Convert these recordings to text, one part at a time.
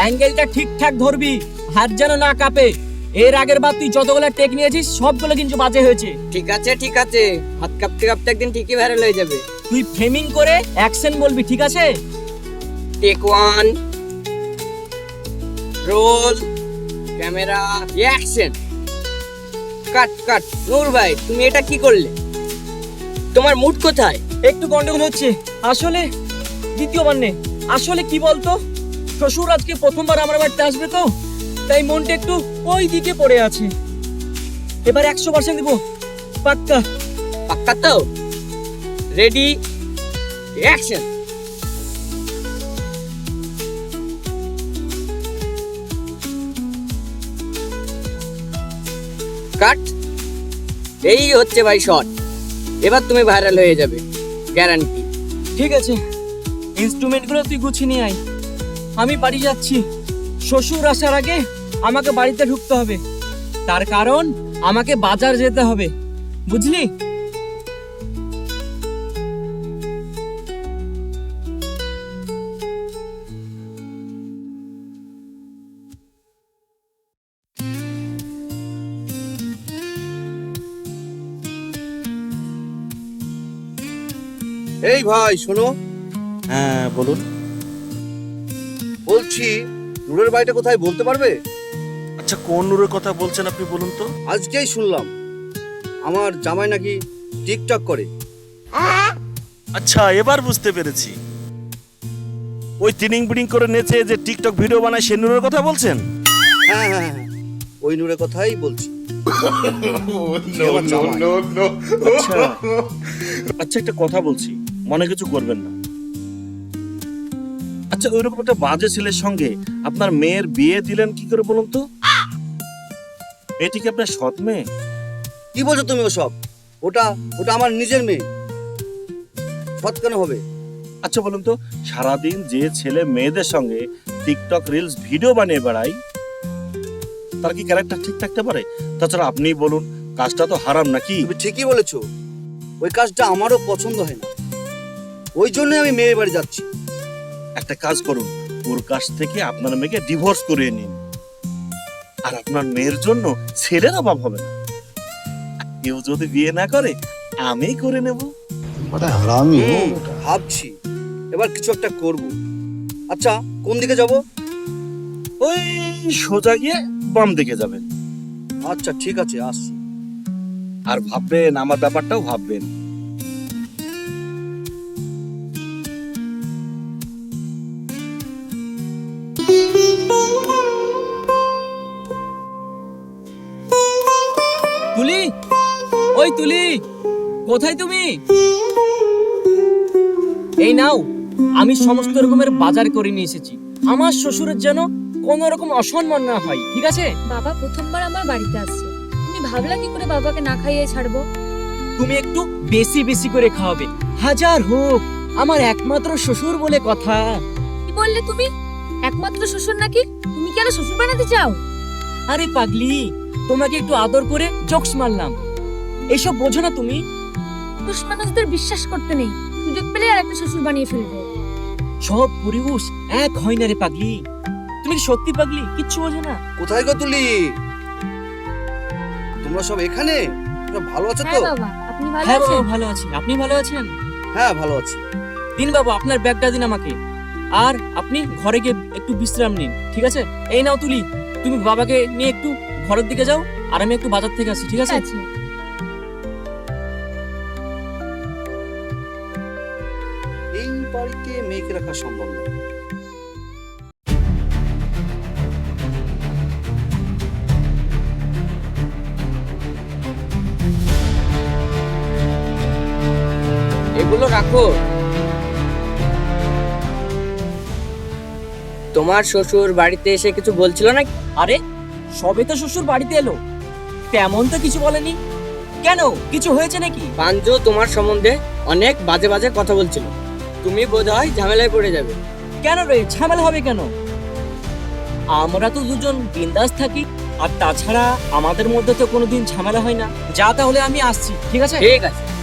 অ্যাঙ্গেলটা ঠিকঠাক ধরবি হাত যেন না কাঁপে। এর আগের বার তুই যতগুলো টেক নিয়েছিস সবগুলো কিন্তু বাজে হয়েছে। ঠিক আছে ঠিক আছে। হাত কাঁপতে কাঁপতে একদিন ঠিকই ভাইরাল হয়ে যাবে। তুই ফ্রেমিং করে অ্যাকশন বলবি ঠিক আছে? Take one roll camera action cut cut Noor ভাই তুমি এটা কি করলে? তোমার মুড কোথায়? একটু গন্ডগোল হচ্ছে। আসলে দ্বিতীয়বার নে। আসলে কি বলতো? শ্বশুর আজকে প্রথমবার আমার বাড়িতে আসবে তো? তাই মনটা একটু ওই দিকে পড়ে আছে। এবার একশো পার্সেন্ট দিব। পাক্কা। পাক্কা তো? রেডি অ্যাকশন কাট এই হচ্ছে ভাই শট এবার তুমি ভাইরাল হয়ে যাবে গ্যারান্টি ঠিক আছে। ইনস্ট্রুমেন্টগুলো তুই গুছিয়ে নিয়ে আয়। আমি বাড়ি যাচ্ছি। শ্বশুর আসার আগে আমাকে বাড়িতে ঢুকতে হবে। তার কারণ আমাকে বাজার যেতে হবে। বুঝলি? এই ভাই, শোনো। হ্যাঁ বলুন। বলছি নূরের বাড়িটা কোথায় বলতে পারবে? আচ্ছা কোন নূরের কথা বলছেন আপনি বলুন তো? আজকেই শুনলাম। আমার জামাই নাকি টিকটক করে। আচ্ছা এবার বুঝতে পেরেছি। ওই তিনিং বিডিং করে নেচে যে টিকটক ভিডিও বানায় সে নূরের কথা বলছেন? হ্যাঁ হ্যাঁ হ্যাঁ ওই নূরের কথাই বলছি। আচ্ছা। আচ্ছা একটা কথা বলছি। মনে কিছু করবেন না। আচ্ছা ওইরকম একটা বাজে ছেলের সঙ্গে আপনার মেয়ের বিয়ে দিলেন কি করে বলুন তো? এটি কি আপনার সৎ মেয়ে? কি বলছো তুমি ওসব? ওটা ওটা আমার নিজের মেয়ে। সৎ কেন হবে? আচ্ছা বলুন তো সারাদিন যে ছেলে মেয়েদের সঙ্গে টিকটক রিলস ভিডিও বানিয়ে বেড়ায় তার কি ক্যারেক্টার ঠিক থাকতে পারে? তাছাড়া আপনিই বলুন কাজটা তো হারাম নাকি? তুমি ঠিকই বলেছ। ওই কাজটা আমারও পছন্দ হয় না। ওই জন্যই আমি মেয়ের বাড়ি যাচ্ছি। একটা কাজ করুন ওর কাছ থেকে আপনার মেয়েকে ডিভোর্স করিয়ে নিন। আর আপনার মেয়ের জন্য ছেলের অভাব হবে না। কেউ যদি বিয়ে না করে আমি করে নেব। হুম, ভাবছি। এবার কিছু একটা করব। আচ্ছা কোন দিকে যাব? ওই সোজা গিয়ে বাম দিকে যাবেন। আচ্ছা ঠিক আছে আসছি। আর ভাববেন আমার ব্যাপারটাও ভাববেন। তুলি? ওই তুলি কোথায় তুমি? এই নাও আমি সমস্ত রকমের বাজার করে নিয়ে এসেছি। আমার শ্বশুরের যেন কোনো রকম অসম্মান না হয় ঠিক আছে? বাবা প্রথমবার আমার বাড়িতে আসছে। তুমি ভাবলা কি করে বাবাকে না খাইয়ে ছাড়বো? তুমি একটু বেশি বেশি করে খাওয়াবে। হাজার হোক আমার একমাত্র শ্বশুর বলে কথা। কি বললে তুমি? একমাত্র শ্বশুর নাকি? তুমি কি আরও শ্বশুর বানাতে চাও? আরে পাগলি তোমাকে একটু আদর করে জোকস মারলাম। এসব বোঝো না তুমি। পুরুষ মানুষদের বিশ্বাস করতে নেই। সুযোগ পেলে আর একটা শ্বশুর বানিয়ে ফেলবে। সব পরিবেশ এক হয় না রে পাগলি। তুমি কি সত্যি পাগলি? কিচ্ছু বোঝো না। কোথায় গো তুলি? তোমরা সব এখানে? তোমরা ভালো আছো তো? হ্যাঁ বাবা আপনি ভালো হ্যাঁ বাবা আছেন? ভালো আছি। আপনি ভালো আছেন? হ্যাঁ ভালো আছি। দিন বাবু আপনার ব্যাগটা দিন আমাকে। আর আপনি ঘরে গিয়ে একটু বিশ্রাম নিন ঠিক আছে? এই নাও তুলি। তুমি বাবাকে নিয়ে একটু ঘরের দিকে যাও আর আমি একটু বাজার থেকে আসি ঠিক আছে? আছে। এই বাড়িতে মেয়েকে রাখা সম্ভব না। এগুলো রাখো। তোমার শ্বশুর বাড়িতে এসে কিছু বলছিল না আরে সবে তো শ্বশুর বাড়িতে এলো। তেমন তো কিছু বলেনি। কেন? কিছু হয়েছে নাকি? পাঞ্জু তোমার সম্বন্ধে অনেক বাজে বাজে কথা বলছিল। তুমি বোধহয় ঝামেলায় পড়ে যাবে। কেন রে? ঝামেলা হবে কেন? আমরা তো দুজন বিন্দাস থাকি আর তাছাড়া আমাদের মধ্যে তো কোনোদিন ঝামেলা হয় না। যা তাহলে আমি আসছি ঠিক আছে? ঠিক আছে।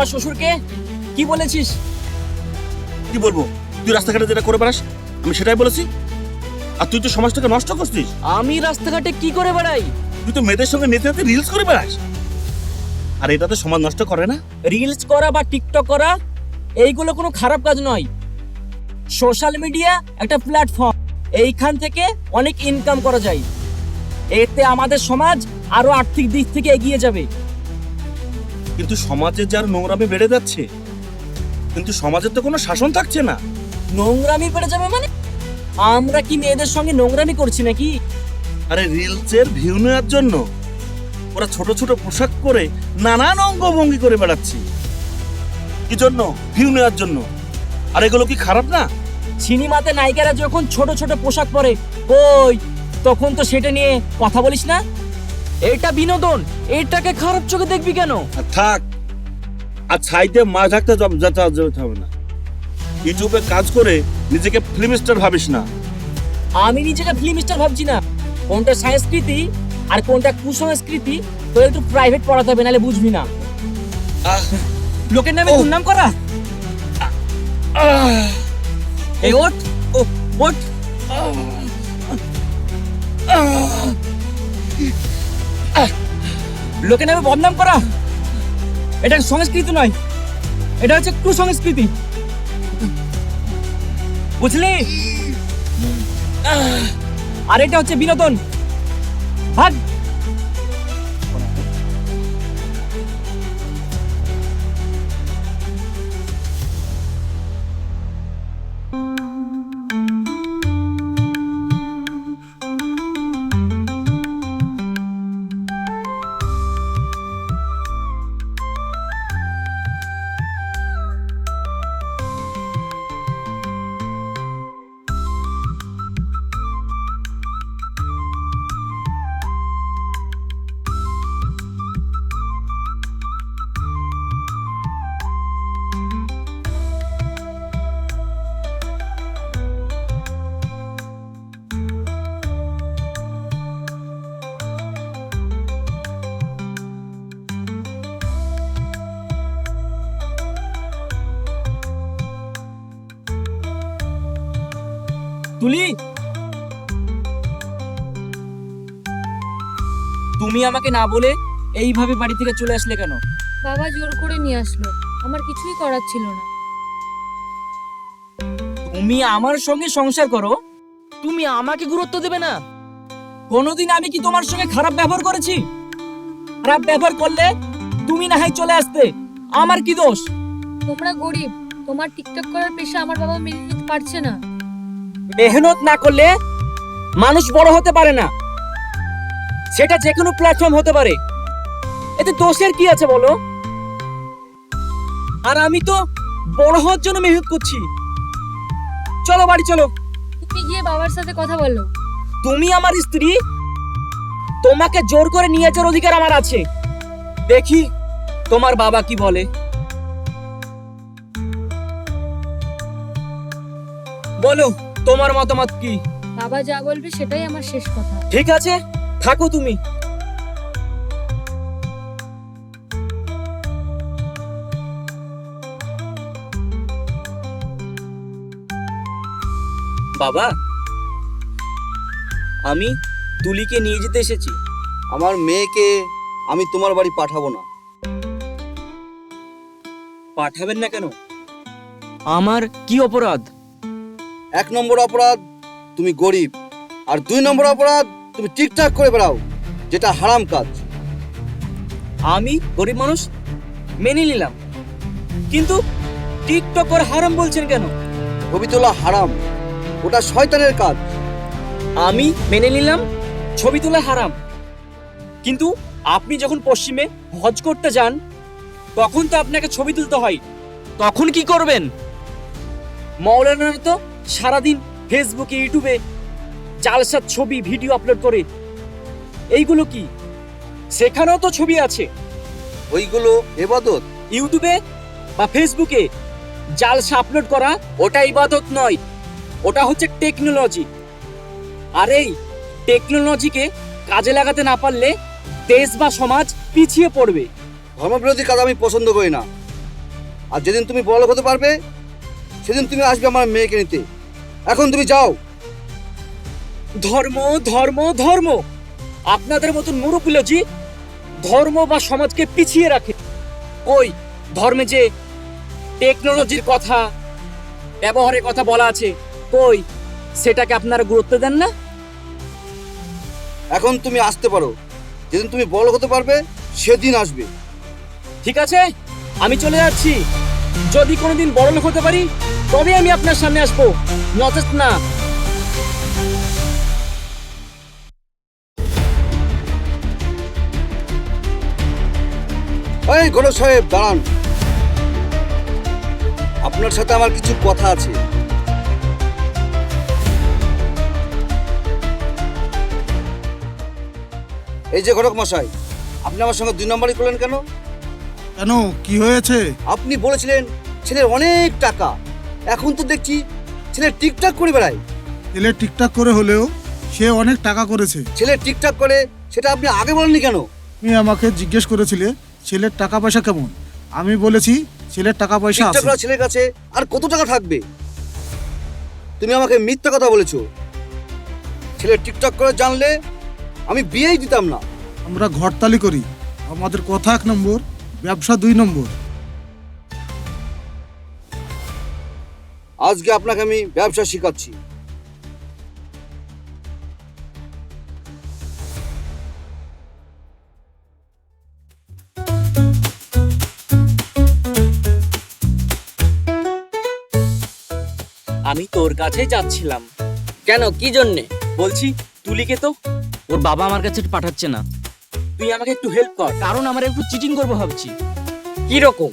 আমার শ্বশুরকে? কি বলেছিস? কি বলব? তুই রাস্তাঘাটে যেটা করে বেড়াস আমি সেটাই বলেছি। আর তুই তো সমাজটাকে নষ্ট করছিস। আমি রাস্তাঘাটে কি করে বেড়াই? তুই তো মেয়েদের সঙ্গে নেতে নেতে রিলস করে বেড়াস। আর এটা তো সমাজ নষ্ট করে না? রিলস করা বা টিকটক করা এইগুলো কোনো খারাপ কাজ নয়। সোশ্যাল মিডিয়া একটা প্ল্যাটফর্ম এইখান থেকে অনেক ইনকাম করা যায়। এতে আমাদের সমাজ আরও আর্থিক দিক থেকে এগিয়ে যাবে। কিন্তু সমাজে যার নোংরামে বেড়ে যাচ্ছে কিন্তু সমাজের তো কোনো শাসন থাকছে না। নোংরামি বেড়ে যাবে মানে? আমরা কি মেয়েদের সঙ্গে নোংরামি করছি নাকি? আরে রিলসের ভিউ নেওয়ার জন্য ওরা ছোট ছোট পোশাক করে নানান অঙ্গভঙ্গি করে বেড়াচ্ছে। কি জন্য? ভিউ নেওয়ার জন্য। আর এগুলো কি খারাপ না? সিনেমাতে নায়িকারা যখন ছোট ছোট পোশাক পরে কই তখন তো সেটা নিয়ে কথা বলিস না? এটা বিনোদন। এটাকে খারাপ চোখে দেখবি কেন? আর থাক। আর ছাইতে মাছ ঢাকতে যাব- যেতে যেতে হবে না। ইউটিউবে কাজ করে নিজেকে ফিল্ম স্টার ভাবিস না। আমি নিজেকে ফিল্ম স্টার ভাবছি না। কোনটা সংস্কৃতি আর কোনটা কুসংস্কৃতি তো একটু প্রাইভেট পড়াতে হবে নাহলে বুঝবি না। আহ, লোকের নামে ও। দুর্নাম করা? আহ, এই ওঠ। ও। ওঠ। লোকের নামে বদনাম করা। এটা সংস্কৃতি নয়। এটা হচ্ছে কুসংস্কৃতি। বুঝলি? আর এটা হচ্ছে বিনোদন। ভাগ। তুলি। তুমি আমাকে না বলে এইভাবে বাড়ি থেকে চলে আসলে কেন? বাবা জোর করে নিয়ে আসলো। আমার কিছুই করার ছিল না। তুমি আমার সঙ্গে সংসার করো। তুমি আমাকে গুরুত্ব দেবে না। কোনোদিন আমি কি তোমার সঙ্গে খারাপ ব্যবহার করেছি? খারাপ ব্যবহার করলে তুমি না হয় চলে আসতে। আমার কি দোষ? তোমরা গরিব তোমার টিকটক করার পেশা আমার বাবা মেনে নিতে পারছে না। মেহনত না করলে মানুষ বড় হতে পারে না। সেটা যে কোনো প্ল্যাটফর্ম হতে পারে। এতে দোষের কি আছে বলো? আর আমি তো বড় হওয়ার জন্য মেহনত করছি। চলো বাড়ি চলো। তুমি গিয়ে বাবার সাথে কথা বলো। তুমি আমার স্ত্রী তোমাকে জোর করে নিয়ে যাওয়ার অধিকার আমার আছে। দেখি তোমার বাবা কি বলে। বলো। তোমার মতামত কি? বাবা যা বলবে সেটাই আমার শেষ কথা। ঠিক আছে থাকো তুমি। বাবা আমি তুলিকে নিয়ে যেতে এসেছি। আমার মেয়েকে আমি তোমার বাড়ি পাঠাবো না। পাঠাবেন না কেন? আমার কি অপরাধ? এক নম্বর অপরাধ তুমি গরিব আর দুই নম্বর অপরাধ তুমি ঠিকঠাক করে বেড়াও যেটা হারাম কাজ। আমি গরিব মানুষ মেনে নিলাম কিন্তু টিকটক টিকটকর হারাম বলছেন কেন? ছবি তোলা হারাম ওটা শয়তানের কাজ। আমি মেনে নিলাম ছবি তোলা হারাম কিন্তু আপনি যখন পশ্চিমে হজ করতে যান তখন তো আপনাকে ছবি তুলতে হয় তখন কি করবেন? মৌলানারা তো সারাদিন ফেসবুকে ইউটিউবে জালসার ছবি ভিডিও আপলোড করে। এইগুলো কি? সেখানেও তো ছবি আছে। ওইগুলো এবাদত। ইউটিউবে বা ফেসবুকে জালসা আপলোড করা ওটা ইবাদত নয়। ওটা হচ্ছে টেকনোলজি আর এই টেকনোলজিকে কাজে লাগাতে না পারলে দেশ বা সমাজ পিছিয়ে পড়বে। ধর্মবিরোধী কাজ আমি পছন্দ করি না। আর যেদিন তুমি বড় হতে পারবে সেদিন তুমি আসবে আমার মেয়েকে নিতে। এখন তুমি যাও। ধর্ম ধর্ম ধর্ম। আপনাদের মতো নুরুপিলজি ধর্ম বা সমাজকে পিছিয়ে রাখে। ওই ধর্মে যে টেকনোলজির কথা ব্যবহারের কথা বলা আছে কই সেটাকে আপনারা গুরুত্ব দেন না? এখন তুমি আসতে পারো। যেদিন তুমি বড় হতে পারবে সেদিন আসবে। ঠিক আছে? আমি চলে যাচ্ছি। যদি কোনোদিন বড় লোক হতে পারি, তবে আমি আপনার সামনে আসব। নচেত না। এই ঘটক সাহেব, দাঁড়ান। আপনার সাথে আমার কিছু কথা আছে। এই যে ঘটক মশাই, আপনি আমার সঙ্গে দুই নম্বরই করলেন কেন? কেন? কি হয়েছে? আপনি বলেছিলেন ছেলের অনেক টাকা। এখন তো দেখছি ছেলে টিকটাক করে বেড়ায়। ছেলে ঠিকঠাক করে হলেও সে অনেক টাকা করেছে। ছেলে টিকটাক করে সেটা আপনি আগে বলেননি কেন? তুমি আমাকে জিজ্ঞেস করেছিলে ছেলের টাকা পয়সা কেমন? আমি বলেছি ছেলের টাকা পয়সা টিকটাক আছে। করা ছেলের কাছে আর কত টাকা থাকবে? তুমি আমাকে মিথ্যা কথা বলেছ। ছেলে টিকটক করে জানলে আমি বিয়েই দিতাম না। আমরা ঘরতালি করি। আমাদের কথা এক নম্বর। ব্যবসা দুই নম্বর। আজকে আপনাকে আমি ব্যবসা শেখাচ্ছি। আমি তোর কাছে যাচ্ছিলাম। কেন? কি জন্যে? বলছি তুলিকে তো? ওর বাবা আমার কাছে পাঠাচ্ছে না। তুই আমাকে একটু হেল্প কর। কারণ আমার একটু চিটিং করব ভাবছি। কি রকম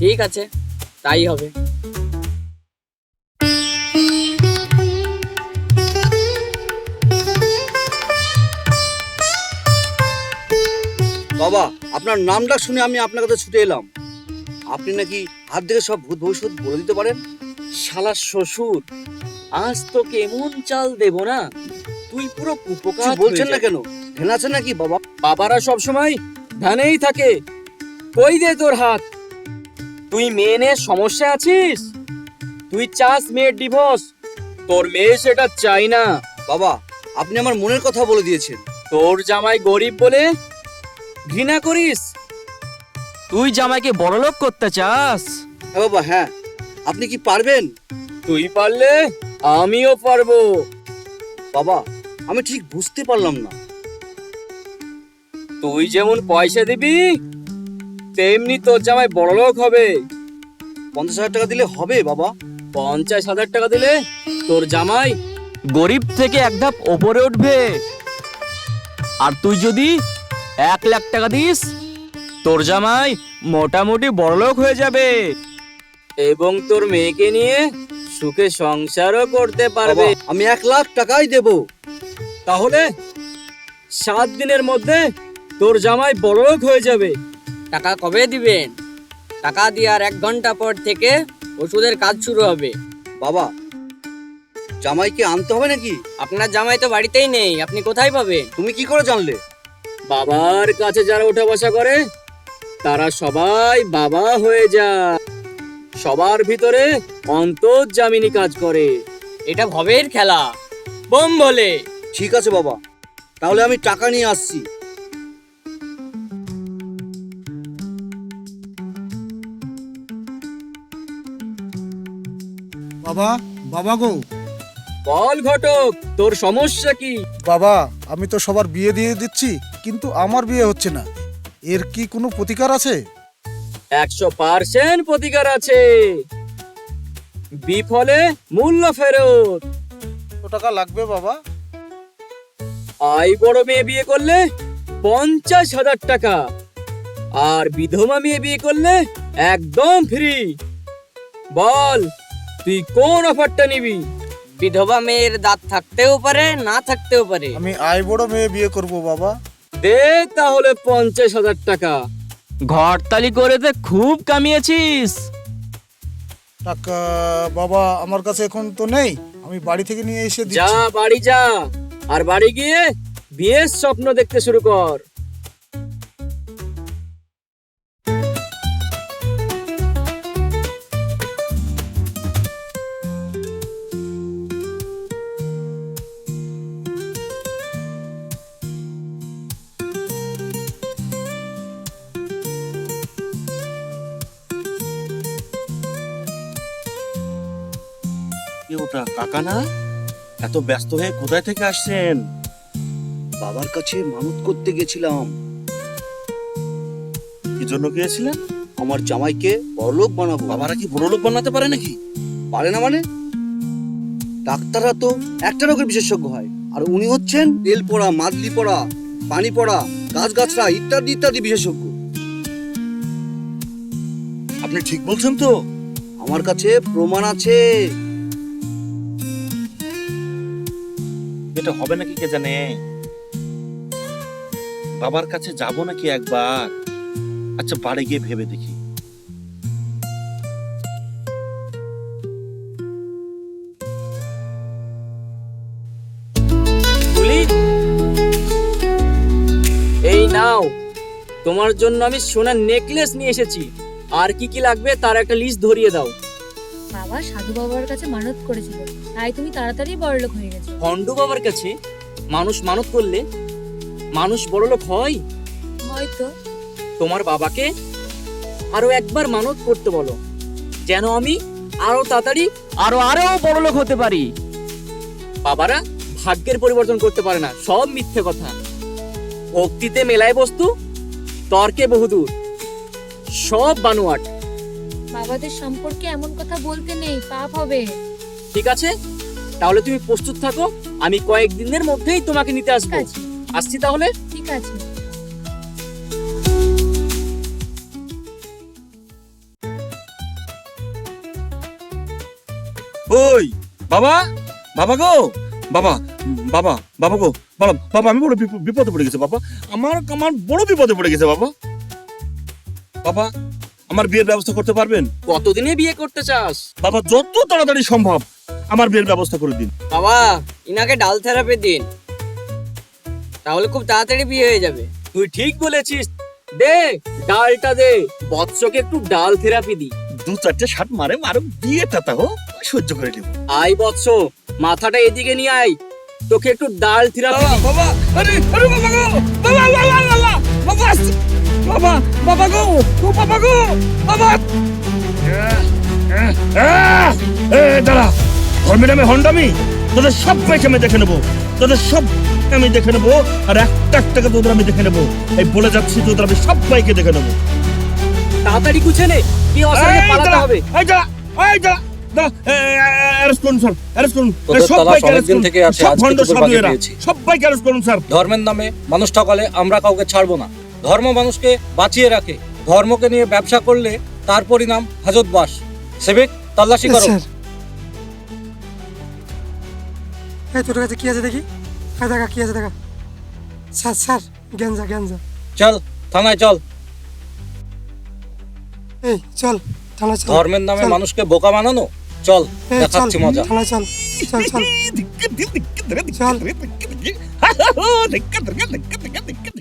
ঠিক আছে, তাই হবে। বাবা আপনার নামটা শুনে আমি আপনার কাছে ছুটে এলাম। আপনি নাকি হাত থেকে সব ভূত ভবিষ্যৎ বলে দিতে পারেন? শালা শ্বশুর আজ তোকে এমন চাল দেব না তুই পুরো উপকার বলছেন না কেন? আছে নাকি বাবা? বাবারা সব সময় ধ্যানেই থাকে। কই দে তোর হাত? তুই মেয়ে নিয়ে সমস্যা আছিস? তুই চাস মেয়ের ডিভোর্স তোর মেয়ে সেটা চাই না। বাবা আপনি আমার মনের কথা বলে দিয়েছেন। তোর জামাই গরিব বলে ঘৃণা করিস? তুই জামাইকে বড়লোক করতে চাস? হ্যাঁ বাবা হ্যাঁ। আপনি কি পারবেন? তুই পারলে আমিও পারব। বাবা আমি ঠিক বুঝতে পারলাম না। তুই যেমন পয়সা দিবি তেমনি তোর জামাই বড়লোক হবে। পঞ্চাশ হাজার টাকা দিলে হবে বাবা। পঞ্চাশ হাজার টাকা দিলে তোর জামাই গরিব থেকে এক ধাপ ওপরে উঠবে। আর তুই যদি এক লাখ টাকা দিস। তোর জামাই মোটামুটি বড়লোক হয়ে যাবে। এবং তোর মেয়েকে নিয়ে সুখে সংসারও করতে পারবে। আমি এক লাখ টাকাই দেব। তাহলে সাত দিনের মধ্যে তোর জামাই বড়লোক হয়ে যাবে। টাকা কবে দিবেন? টাকা দেওয়ার এক ঘণ্টা পর থেকে ওষুধের কাজ শুরু হবে। বাবা জামাইকে আনতে হবে নাকি? আপনার জামাই তো বাড়িতেই নেই আপনি কোথায় পাবেন? তুমি কি করে জানলে? বাবার কাছে যারা ওঠা বসা করে তারা সবাই বাবা হয়ে যায়। সবার ভিতরে অন্তর্জামিনী কাজ করে। এটা ভবের খেলা। বোম বলে। ঠিক আছে বাবা তাহলে আমি টাকা নিয়ে আসছি। বাবা বাবা গো। বল ঘটক তোর সমস্যা কি? বাবা আমি তো সবার বিয়ে দিয়ে দিচ্ছি। কিন্তু আমার বিয়ে হচ্ছে না। এর কি কোনো প্রতিকার আছে? একশো পার্সেন্ট প্রতিকার আছে। বিফলে মূল্য ফেরত। কত টাকা লাগবে বাবা? আই বড় মেয়ে বিয়ে করলে পঞ্চাশ হাজার টাকা। আর বিধবা মেয়ে বিয়ে করলে একদম ফ্রি। বল তুই কোন অফারটা নিবি? বিধবা মেয়ের দাঁত থাকতেও পারে না থাকতেও পারে। আমি আই বড় মেয়ে বিয়ে করব বাবা। দে তাহলে পঞ্চাশ হাজার টাকা। ঘরতালি করে দে খুব কামিয়েছিস। টাকা বাবা আমার কাছে এখন তো নেই। আমি বাড়ি থেকে নিয়ে এসে যা দিচ্ছি বাড়ি যা আর বাড়ি গিয়ে বিয়ের স্বপ্ন দেখতে শুরু কর। ওটা কাকা না? এত ব্যস্ত হয়ে কোথায় থেকে আসছেন? বাবার কাছে মানত করতে গেছিলাম। কি জন্য গিয়েছিলেন? আমার জামাইকে বড়লোক বানাবো। বাবারা কি বড়লোক বানাতে পারে নাকি? পারে না মানে? ডাক্তাররা তো একটা রোগের বিশেষজ্ঞ হয় আর উনি হচ্ছেন তেল পড়া মাদলি পড়া পানি পড়া গাছগাছরা ইত্যাদি ইত্যাদি বিশেষজ্ঞ। আপনি ঠিক বলছেন তো? আমার কাছে প্রমাণ আছে। এটা হবে নাকি কে জানে? বাবার কাছে যাব নাকি একবার? আচ্ছা বাড়ি গিয়ে ভেবে দেখি। এই নাও। তোমার জন্য আমি সোনার নেকলেস নিয়ে এসেছি। আর কি কি লাগবে তার একটা লিস্ট ধরিয়ে দাও। বাবা সাধু বাবার কাছে মানত করেছিল। তাই তুমি তাড়াতাড়ি বড়লোক হয়ে গেছো। ভণ্ড বাবার কাছে মানুষ মানত করলে মানুষ বড়লোক হয়? হয়তো। তোমার বাবাকে আরও একবার মানত করতে বলো যেন আমি আরও তাড়াতাড়ি আরও আরও বড়লোক হতে পারি। বাবারা ভাগ্যের পরিবর্তন করতে পারে না সব মিথ্যে কথা। ভক্তিতে মেলায় বস্তু তর্কে বহুদূর। সব বানোয়াট। বাবাদের সম্পর্কে এমন কথা বলতে নেই পাপ হবে। ঠিক আছে? তাহলে তুমি প্রস্তুত থাকো আমি কয়েকদিনের মধ্যেই তোমাকে নিতে ঠিক আসব আছে। আসছি তাহলে? ঠিক আছে। ওই বাবা? বাবা গো? বাবা বাবা বাবা গো বাবা বাবা আমি বড় বিপ- বিপদে পড়ে গেছে বাবা। আমার আমার বড় বিপদে পড়ে গেছে বাবা। বাবা আমার বিয়ের ব্যবস্থা করতে পারবেন? কতদিনে বিয়ে করতে চাস? বাবা যত তাড়াতাড়ি সম্ভব আমার বিয়ের ব্যবস্থা করে দিন। বাবা ইনাকে ডাল থেরাপি দিন। তাহলে খুব তাড়াতাড়ি বিয়ে হয়ে যাবে। তুই ঠিক বলেছিস। দে ডালটা দে। বৎসকে একটু ডাল থেরাপি দি। দু চারটে শার্ট মারে মারো বিয়েটা তাও সহ্য করে নেব। আই বৎস মাথাটা এদিকে নিয়ে আয়। তোকে একটু ডাল থেরাপি বাবা আরে আরে বাবা গো বাবা বাবা বাবা বাবা বাবা বাবা গো ও বাবা গো বাবা। এ দাঁড়া। ধর্মের নামে হন্ডামি? তোদের সব পয়সা আমি দেখে নেব। তোদের সব আমি দেখে নেব আর একটা একটা তোদের আমি দেখে নেব। এই বলে যাচ্ছি তোদের আমি সব বাইকে দেখে নেব। তাড়াতাড়ি গুছে নে কি অসারে পালাতে হবে। এই দাঁড়া, এই স্যার ধর্মের নামে মানুষ ঠকালে আমরা কাউকে ছাড়বো না। ধর্ম মানুষকে বাঁচিয়ে রাখে। ধর্মকে নিয়ে ব্যবসা করলে তার পরিণাম হাজতবাস সেবিক তল্লাশি করো। স্যার। এই তোর কাছে কি আছে দেখি? হ্যাঁ দেখা কি আছে দেখা? স্যার স্যার গ্যাঞ্জা গ্যাঞ্জা চল থানায় চল। এই চল থানা চল। ধর্মের নামে মানুষকে বোকা বানানো? চল দেখাচ্ছি মজা। থানা চল চল। চল। চল। চল।